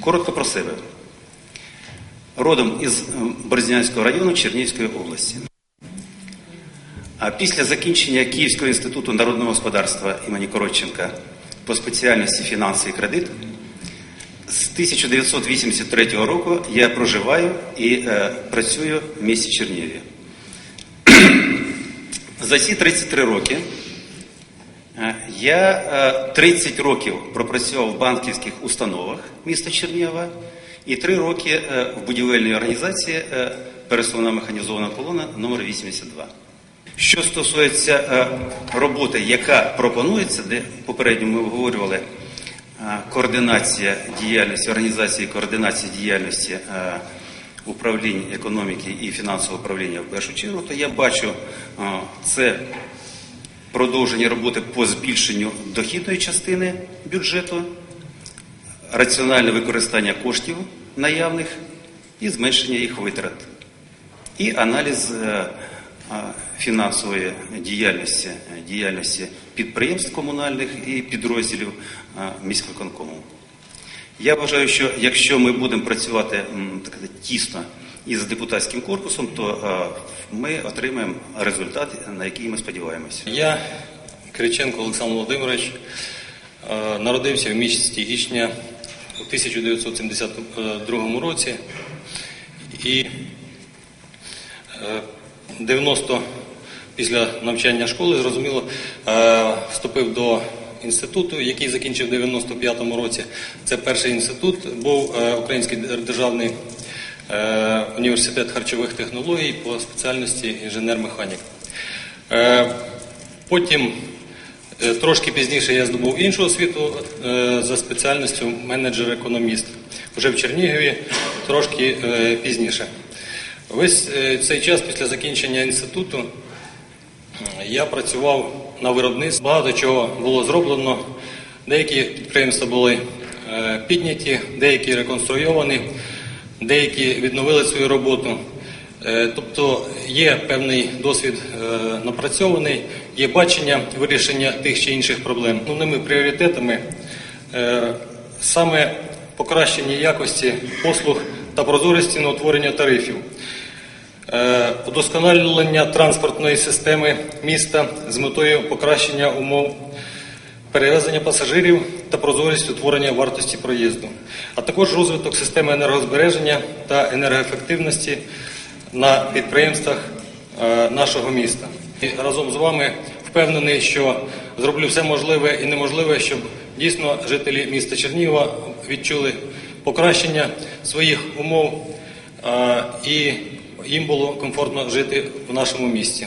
Коротко про себе. Родом із е, Борзнянського району Чернігівської області. А після закінчення Київського інституту народного господарства імені Коротченка по спеціальності фінанси і кредит з 1983 року я проживаю і е, працюю в місті Чернігові. За ці 33 роки я е, 30 років пропрацював в банківських установах міста Чернігова і 3 роки е, в будівельній організації е, пересувна механізована колона номер 82. Що стосується е, роботи, яка пропонується, де попередньо ми обговорювали е, координація діяльності, організації координації діяльності е, управління економіки і фінансового управління в першу чергу, то я бачу е, це продовження роботи по збільшенню дохідної частини бюджету, раціональне використання коштів наявних і зменшення їх витрат і аналіз е, фінансової діяльності, діяльності підприємств комунальних і підрозділів міськвиконкому. Я вважаю, що якщо ми будемо працювати так сказати, тісно із депутатським корпусом, то е, ми отримаємо результат, на який ми сподіваємося. Я, Кириченко Олександр Володимирович, е, народився в місті Ічня у 1972 році і е, 90 після навчання школи, зрозуміло, е, вступив до інституту, який закінчив в 95-му році. Це перший інститут, був е, Український державний е, університет харчових технологій по спеціальності інженер-механік. Е, Потім е, трошки пізніше я здобув іншу освіту е, за спеціальністю менеджер-економіст. Вже в Чернігові трошки е, пізніше. Весь е, цей час після закінчення інституту е, я працював на виробництві. Багато чого було зроблено. Деякі підприємства були е, підняті, деякі реконструйовані, деякі відновили свою роботу. Е, Тобто є певний досвід е, напрацьований, є бачення вирішення тих чи інших проблем. Основними пріоритетами е, саме покращення якості послуг та прозорості на утворення тарифів, удосконалення транспортної системи міста з метою покращення умов перевезення пасажирів та прозорість утворення вартості проїзду, а також розвиток системи енергозбереження та енергоефективності на підприємствах е, нашого міста. І разом з вами впевнений, що зроблю все можливе і неможливе, щоб дійсно жителі міста Чернігова відчули покращення своїх умов е, і їм було комфортно жити в нашому місті.